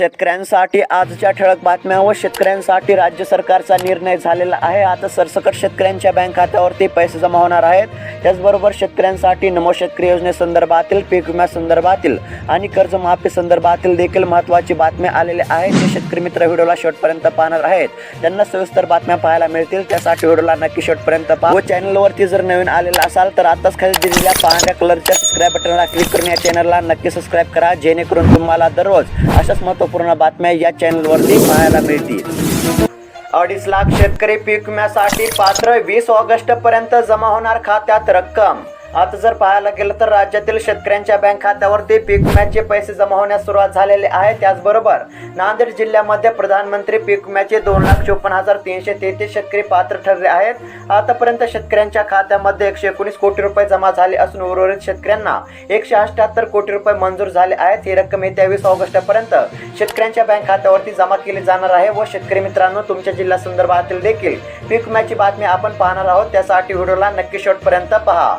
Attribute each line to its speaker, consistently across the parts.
Speaker 1: शेतकऱ्यांसाठी आजच्या ठळक बातम्या व शेतकऱ्यांसाठी राज्य सरकारचा निर्णय झालेला आहे. आता सरसकट शेतकऱ्यांच्या बँक खात्यावरती पैसे जमा होणार आहेत. त्याचबरोबर शेतकऱ्यांसाठी नमो शेतकरी योजनेसंदर्भातील पीक विम्यासंदर्भातील आणि कर्जमाफी संदर्भातील देखील महत्त्वाची बातम्या आलेल्या आहेत. जे शेतकरी मित्र व्हिडिओला शेवटपर्यंत पाहणार आहेत त्यांना सविस्तर बातम्या पाहायला मिळतील. त्यासाठी व्हिडिओला नक्की शेवटपर्यंत पहा. व चॅनलवरती जर नवीन आलेला असाल तर आताच खाली दिलेल्या पांढऱ्या कलरच्या सबस्क्राईब बटनला क्लिक करून या चॅनलला नक्की सबस्क्राईब करा. जेणेकरून तुम्हाला दररोज अशाच महत्त्वपूर्ण बातम्या या चॅनलवरती पाहायला मिळतील. अडीच लाख शेतकरी पीक विम्यासाठी पात्र वीस ऑगस्ट पर्यंत जमा होणार खात्यात रक्कम. आता जर पाहायला गेलं तर राज्यातील शेतकऱ्यांच्या बँक खात्यावरती पीक विम्याचे पैसे जमा होण्यास सुरुवात झालेली आहे. त्याचबरोबर नांदेड जिल्ह्यामध्ये प्रधानमंत्री पीक विम्याचे दोन लाख चोपन्न हजार तीनशे तेहतीस शेतकरी पात्र ठरले आहेत. आतापर्यंत शेतकऱ्यांच्या खात्यामध्ये एकशे एकोणीस कोटी रुपये जमा झाले असून उर्वरित शेतकऱ्यांना एकशे अठ्याहत्तर कोटी रुपये मंजूर झाले आहेत. ही रक्कम येत्या वीस ऑगस्ट पर्यंत शेतकऱ्यांच्या बँक खात्यावरती जमा केली जाणार आहे व शेतकरी मित्रांनो तुमच्या जिल्हा संदर्भातील देखील पीक विम्याची बातमी आपण पाहणार आहोत. त्यासाठी व्हिडिओला नक्की शेवटपर्यंत पहा.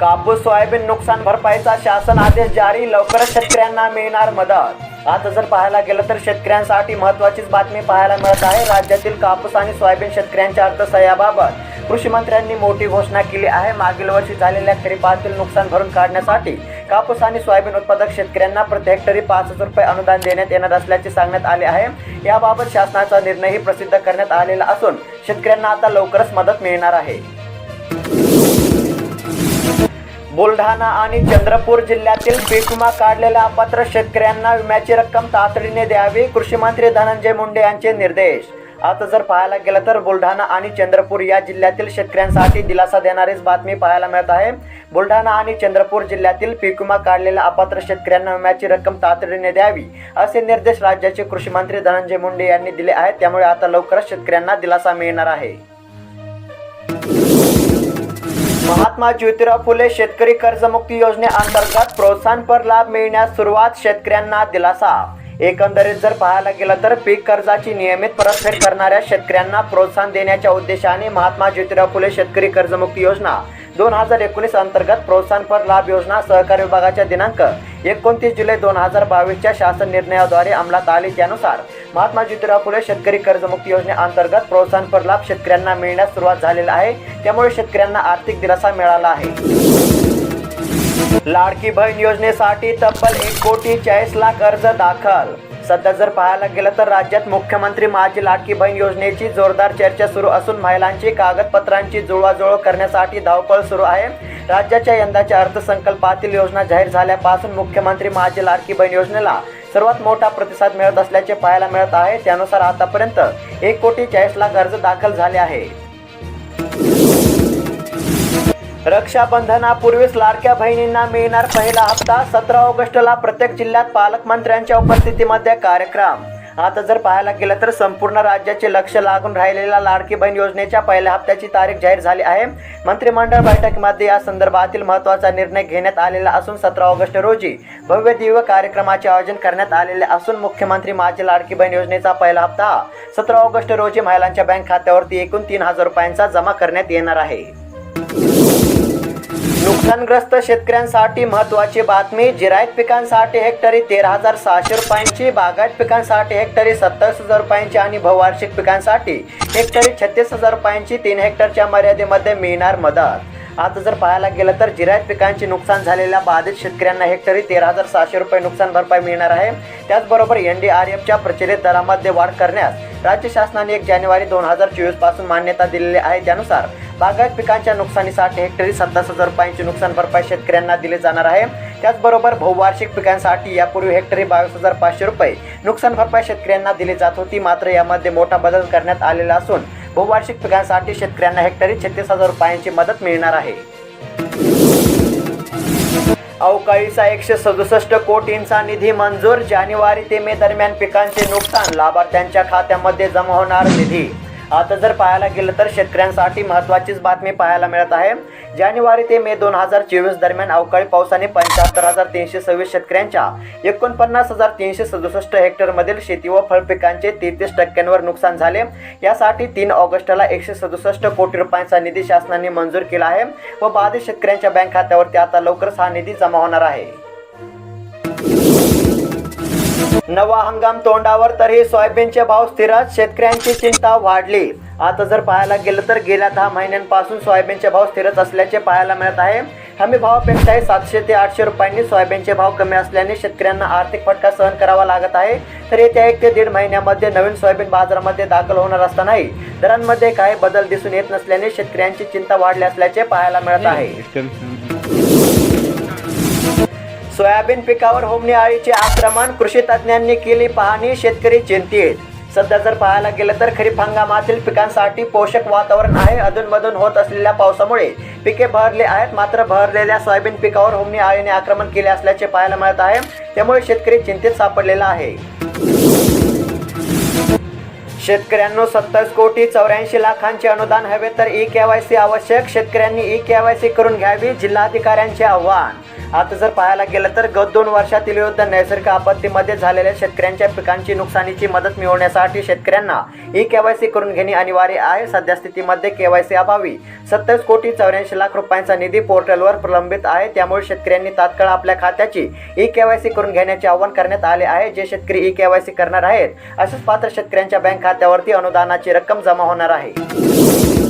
Speaker 1: कापूस सोयाबीन नुकसान भरपाईचा शासन आदेश जारी. लवकरच शेतकऱ्यांना मिळणार मदत. आता जर पाहायला गेलं तर शेतकऱ्यांसाठी महत्त्वाचीच बातमी पाहायला मिळत आहे. राज्यातील कापूस आणि सोयाबीन शेतकऱ्यांच्या अर्थसहाय्याबाबत कृषी मंत्र्यांनी मोठी घोषणा केली आहे. मागील वर्षी झालेल्या खरीपातील नुकसान भरून काढण्यासाठी कापूस आणि सोयाबीन उत्पादक शेतकऱ्यांना प्रति हेक्टरी पाच हजार रुपये अनुदान देण्यात येणार असल्याचे सांगण्यात आले आहे. याबाबत शासनाचा निर्णयही प्रसिद्ध करण्यात आलेला असून शेतकऱ्यांना आता लवकरच मदत मिळणार आहे. बुलढाणा आणि चंद्रपूर जिल्ह्यातील पीक विमा काढलेल्या अपात्र शेतकऱ्यांना विम्याची रक्कम तातडीने द्यावी कृषी मंत्री धनंजय मुंडे यांचे निर्देश. आता जर पाहायला गेलं तर बुलढाणा आणि चंद्रपूर या जिल्ह्यातील शेतकऱ्यांसाठी दिलासा देणारीच बातमी पाहायला मिळत आहे. बुलढाणा आणि चंद्रपूर जिल्ह्यातील पीक विमा काढलेल्या अपात्र शेतकऱ्यांना विम्याची रक्कम तातडीने द्यावी असे निर्देश राज्याचे कृषी मंत्री धनंजय मुंडे यांनी दिले आहेत. त्यामुळे आता लवकरच शेतकऱ्यांना दिलासा मिळणार आहे. महात्मा ज्योतिराव फुले शेतकरी कर्जमुक्ती योजनेअंतर्गत प्रोत्साहनपर लाभ मिळण्यास सुरुवात शेतकऱ्यांना दिलासा. एकंदरीत जर पाहायला गेलं तर पीक कर्जाची नियमित परतफेड करणाऱ्या शेतकऱ्यांना प्रोत्साहन देण्याच्या उद्देशाने महात्मा ज्योतिराव फुले शेतकरी कर्जमुक्ती योजना दोन हजार एकोणीस अंतर्गत प्रोत्साहनपर लाभ योजना सहकार विभागाच्या दिनांक एकोणतीस जुलै दोन हजार बावीसच्या शासन निर्णयाद्वारे अंमलात आली. त्यानुसार महात्मा ज्योतिराव फुले शेतकरी कर्जमुक्ती योजनेअंतर्गत प्रोत्साहनपर लाभ शेतकऱ्यांना मिळण्यास सुरुवात झालेला आहे. त्यामुळे शेतकऱ्यांना आर्थिक दिलासा मिळाला आहे. लाडकी बहीण योजनेसाठी तब्बल एक कोटी चाळीस लाख अर्ज दाखल. सध्या जर पाहायला गेलं तर राज्यात मुख्यमंत्री माझी लाडकी बहीण योजनेची जोरदार चर्चा सुरू असून महिलांची कागदपत्रांची जुळवाजुळव करण्यासाठी धावपळ सुरू आहे. राज्याच्या यंदाच्या अर्थसंकल्पातील योजना जाहीर झाल्यापासून मुख्यमंत्री माझी लाडकी बहीण योजनेला सर्वात मोठा प्रतिसाद मिळत असल्याचे पाहायला मिळत आहे. त्यानुसार आतापर्यंत एक कोटी चाळीस लाख अर्ज दाखल झाले आहे. रक्षाबंधनापूर्वीच लाडक्या बहिणींना मिळणार पहिला हप्ता सतरा ऑगस्टला प्रत्येक जिल्ह्यात पालकमंत्र्यांच्या उपस्थितीमध्ये कार्यक्रम. आता जर पाहायला गेलं तर संपूर्ण राज्याचे लक्ष लागून राहिलेल्या लाडकी बहीण योजनेच्या पहिल्या हप्त्याची तारीख जाहीर झाली आहे. मंत्रिमंडळ बैठकीमध्ये या संदर्भातील महत्त्वाचा निर्णय घेण्यात आलेला असून सतरा ऑगस्ट रोजी भव्य दिव्य कार्यक्रमाचे आयोजन करण्यात आलेले असून मुख्यमंत्री माझी लाडकी बहीण योजनेचा पहिला हप्ता सतरा ऑगस्ट रोजी महिलांच्या बँक खात्यावरती एकूण तीन हजार रुपयांचा जमा करण्यात येणार आहे. नुकसानग्रस्त शेतकऱ्यांसाठी महत्त्वाची बातमी जिरायत पिकांसाठी हेक्टरी तेरा हजार सहाशे रुपयांची बागायत पिकांसाठी हेक्टरी सत्तावीस हजार रुपयांची आणि बहुवार्षिक पिकांसाठी हेक्टरी छत्तीस हजार रुपयांची तीन हेक्टरच्या मर्यादेमध्ये मिळणार मदत. आता जर पाहायला गेलं तर जिरायत पिकांचे नुकसान झालेल्या बाधित शेतकऱ्यांना हेक्टरी तेरा हजार सहाशे रुपये नुकसान भरपाई मिळणार आहे. त्याचबरोबर एन डी आर एफच्या प्रचलित दरामध्ये वाढ करण्यास राज्य शासनाने एक जानेवारी दोन हजार चोवीसपासून मान्यता दिलेली आहे त्यानुसार बागायत पिकांच्या नुकसानीसाठी हेक्टरी सत्तावीस हजार रुपयांची नुकसान भरपाई शेतकऱ्यांना दिली जाणार आहे. त्याचबरोबर बहुवार्षिक पिकांसाठी यापूर्वी हेक्टरी बावीस हजार पाचशे रुपये नुकसान भरपाई शेतकऱ्यांना दिली जात होती. मात्र यामध्ये मोठा बदल करण्यात आलेला असून बहुवार्षिक पिकांसाठी शेतकऱ्यांना हेक्टरी छत्तीस हजार रुपयांची मदत मिळणार आहे. अवकाळीचा एकशे सदुसष्ट कोटींचा निधी मंजूर. जानेवारी ते मे दरम्यान पिकांचे नुकसान. लाभार्थ्यांच्या खात्यामध्ये जमा होणार निधी. आता जर पाहायला गेलं तर शेतकऱ्यांसाठी महत्त्वाचीच बातमी पाहायला मिळत आहे. जानेवारी ते मे दोन हजार चोवीस दरम्यान अवकाळी पावसाने पंच्याहत्तर हजार तीनशे सव्वीस शेतकऱ्यांच्या एकोणपन्नास हजार तीनशे सदुसष्ट हेक्टरमधील शेती व फळपिकांचे तेहतीस टक्क्यांवर नुकसान झाले. यासाठी तीन ऑगस्टला एकशे सदुसष्ट कोटी रुपयांचा निधी शासनाने मंजूर केला आहे व बाधित शेतकऱ्यांच्या बँक खात्यावरती आता लवकरच हा निधी जमा होणार आहे. नवा हंगाम तोंडावर तरी सोयाबीनचे भाव स्थिरच शेतकऱ्यांची चिंता वाढली. आता जर पाहायला गेलं तर गेल्या दहा महिन्यांपासून सोयाबीनचे भाव स्थिरच असल्याचे पाहायला मिळत आहे. हमी भावापेक्षाही सातशे ते आठशे रुपयांनी सोयाबीनचे भाव कमी असल्याने शेतकऱ्यांना आर्थिक फटका सहन करावा लागत आहे. तर येत्या एक ते दीड महिन्यामध्ये नवीन सोयाबीन बाजारामध्ये दाखल होणार असतानाही दरांमध्ये काही बदल दिसून येत नसल्याने शेतकऱ्यांची चिंता वाढली असल्याचे पाहायला मिळत आहे. सोयाबीन पिकावर होमणी अळीचे आक्रमण कृषी तज्ज्ञांनी केली पाहणी शेतकरी चिंतित. सध्या जर पाहायला गेलं तर खरीप हंगामातील पिकांसाठी पोषक वातावरण आहे. अधूनमधून होत असलेल्या पावसामुळे पिके बहरले आहेत. मात्र बहरलेल्या सोयाबीन पिकावर होमणी अळीने आक्रमण केले असल्याचे पाहायला मिळत आहे. त्यामुळे शेतकरी चिंतित सापडलेला आहे. शेतकऱ्यांनो सत्तावीस कोटी चौऱ्याऐंशी लाखांचे अनुदान हवे तर ई केवायसी आवश्यक. शेतकऱ्यांनी ई केवायसी करून घ्यावी जिल्हाधिकाऱ्यांचे आव्हान. आता जर पाहायला गेलं तर गत दोन वर्षातील विरुद्ध नैसर्गिक आपत्तीमध्ये झालेल्या शेतकऱ्यांच्या पिकांची नुकसानीची मदत मिळवण्यासाठी शेतकऱ्यांना ई केवायसी करून घेणे अनिवार्य आहे. सध्या स्थितीमध्ये केवायसी अभावी. सत्तावीस कोटी चौऱ्याऐंशी लाख रुपयांचा निधी पोर्टलवर प्रलंबित आहे. त्यामुळे शेतकऱ्यांनी तात्काळ आपल्या खात्याची ई केवायसी करून घेण्याचे आवाहन करण्यात आले आहे. जे शेतकरी ई केवायसी करणार आहेत अशाच पात्र शेतकऱ्यांच्या बँक खात्यावरती अनुदानाची रक्कम जमा होणार आहे.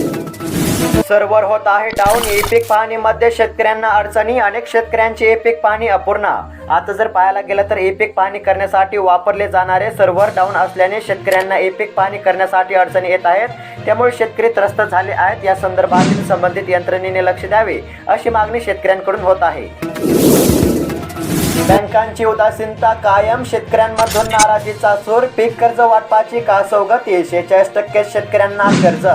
Speaker 1: सर्व्हर होत आहे डाऊन ई पीक पाहणीमध्ये शेतकऱ्यांना अडचणी अनेक शेतकऱ्यांची एपिक पीक पाहणी अपूर्ण. आता जर पाहायला गेलं तर ए पीक पाहणी करण्यासाठी वापरले जाणारे सर्व्हर डाऊन असल्याने शेतकऱ्यांना ए पीक पाहणी करण्यासाठी अडचणी येत आहेत. त्यामुळे शेतकरी त्रस्त झाले आहेत. या संदर्भातील संबंधित यंत्रणेने लक्ष द्यावे अशी मागणी शेतकऱ्यांकडून होत आहे. बँकांची उदासीनता कायम शेतकऱ्यांमधून नाराजीचा सूर पीक कर्ज वाटपाची कासवगती शेहेचाळीस टक्के शेतकऱ्यांना कर्ज.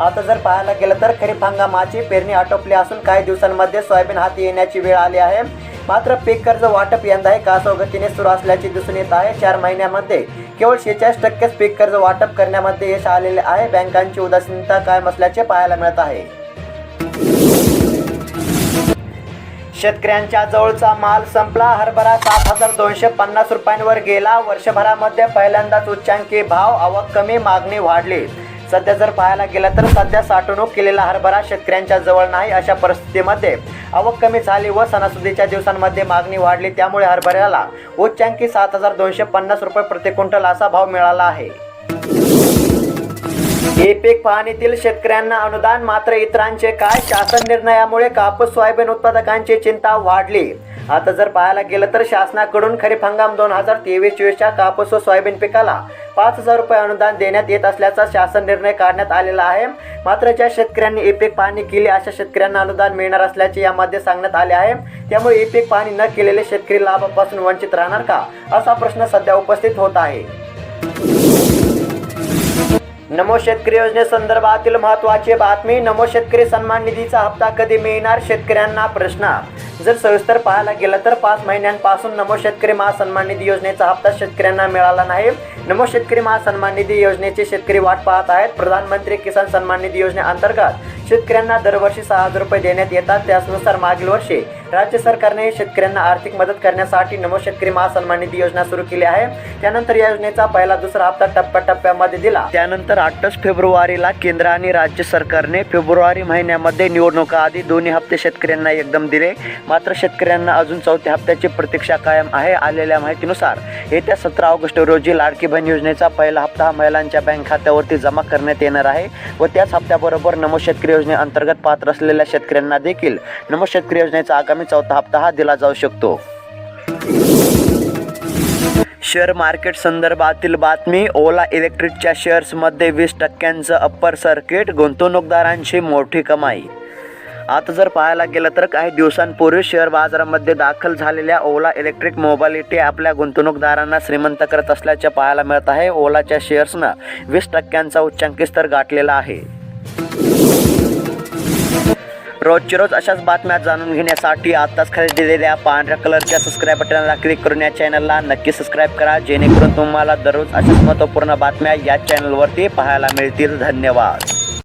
Speaker 1: आता जर पाहायला गेलं तर खरीप हंगामाची पेरणी आटोपली असून काही दिवसांमध्ये सोयाबीन हाती येण्याची वेळ आली आहे. मात्र पीक कर्ज वाटप यंदाही कासवगतीने सुरू असल्याचे दिसून येत आहे. चार महिन्यामध्ये केवळ शेहेचाळीस टक्केच पीक कर्ज वाटप करण्यामध्ये यश आलेले आहे. बँकांची उदासीनता कायम असल्याचे पाहायला मिळत आहे. शेतकऱ्यांच्या जवळचा माल संपला. हरभरा सात हजार दोनशे पन्नास रुपयांवर गेला. वर्षभरामध्ये पहिल्यांदाच उच्चांकी भाव आवक कमी मागणी वाढली. सध्या जर पाहायला गेलं तर सध्या साठवणूक केलेला हरभरा शेतकऱ्यांच्या जवळ नाही अशा परिस्थितीमध्ये. आवक कमी झाली व सणासुदीच्या दिवसांमध्ये मागणी वाढली त्यामुळे हरभऱ्याला उच्चांकी सात हजार दोनशे पन्नास रुपये प्रति क्विंटल असा भाव मिळाला आहे. हे पीक पाहणीतील शेतकऱ्यांना अनुदान मात्र इतरांचे काय? शासन निर्णयामुळे कापूस सोयाबीन उत्पादकांची चिंता वाढली. आता जर पाहायला गेलं तर शासनाकडून खरीप हंगाम दोन हजार तेवीस चोवीसच्या कापूस व सोयाबीन पिकाला पाच हजार रुपये अनुदान देण्यात येत असल्याचा शासन निर्णय काढण्यात आलेला आहे. मात्र ज्या शेतकऱ्यांनी ई पीक पाहणी केली अशा शेतकऱ्यांना अनुदान मिळणार असल्याचे यामध्ये सांगण्यात आले आहे. त्यामुळे ई पीक पाहणी न केलेले शेतकरी लाभापासून वंचित राहणार का? असा प्रश्न सध्या उपस्थित होत आहे. नमो शेतकरी योजनेसंदर्भातील महत्त्वाची बातमी नमो शेतकरी सन्मान निधीचा हप्ता कधी मिळणार? शेतकऱ्यांना प्रश्न. जर सविस्तर पाहायला गेलं तर पाच महिन्यांपासून नमो शेतकरी महासन्मान निधी योजनेचा हप्ता शेतकऱ्यांना मिळाला नाही. नमो शेतकरी महासन्मान निधी योजनेचे शेतकरी वाट पाहत आहेत. प्रधानमंत्री किसान सन्मान निधी योजनेअंतर्गत शेतकऱ्यांना दरवर्षी सहा हजार रुपये देण्यात येतात. त्यानुसार मागील वर्षी राज्य सरकारने शेतकऱ्यांना आर्थिक मदत करण्यासाठी नमो शेतकरी महासन्मान निधी योजना सुरू केली आहे. त्यानंतर या योजनेचा पहिला दुसरा हप्ता टप्प्याटप्प्यामध्ये दिला. त्यानंतर आठच फेब्रुवारीला केंद्र आणि राज्य सरकारने फेब्रुवारी महिन्यामध्ये निवडणुका आधी दोन्ही हप्ते शेतकऱ्यांना एकदम दिले. मात्र शेतकऱ्यांना अजून चौथ्या हप्त्याची प्रतीक्षा कायम आहे आलेल्या माहितीनुसार. येत्या सतरा ऑगस्ट रोजी लाडकी बहीण योजनेचा पहिला हप्ता महिलांच्या बँक खात्यावरती जमा करण्यात येणार आहे व त्याच हप्त्याबरोबर नमो शेतकरी योजनेअंतर्गत पात्र असलेल्या शेतकऱ्यांना देखील नमो शेतकरी योजनेचा आगामी चौथा हप्ता हा दिला जाऊ शकतो. शेअर मार्केट संदर्भातील बातमी ओला इलेक्ट्रिकच्या शेअर्समध्ये वीस टक्क्यांचं अप्पर सर्किट गुंतवणूकदारांची मोठी कमाई. आता जर पाहायला गेलं तर काही दिवसांपूर्वी शेअर बाजारामध्ये दाखल झालेल्या ओला इलेक्ट्रिक मोबालिटी आपल्या गुंतवणूकदारांना श्रीमंत करत असल्याचे पाहायला मिळत आहे. ओलाच्या शेअर्सनं वीस टक्क्यांचा उच्चांकी स्तर गाठलेला आहे. रोजची रोज अशाच बातम्या जाणून घेण्यासाठी आत्ताच खाली दिलेल्या पांढऱ्या कलरच्या सबस्क्राईब बटनाला क्लिक करून या चॅनलला नक्की सबस्क्राईब करा. जेणेकरून तुम्हाला दररोज अशाच महत्त्वपूर्ण बातम्या या चॅनलवरती पाहायला मिळतील. धन्यवाद.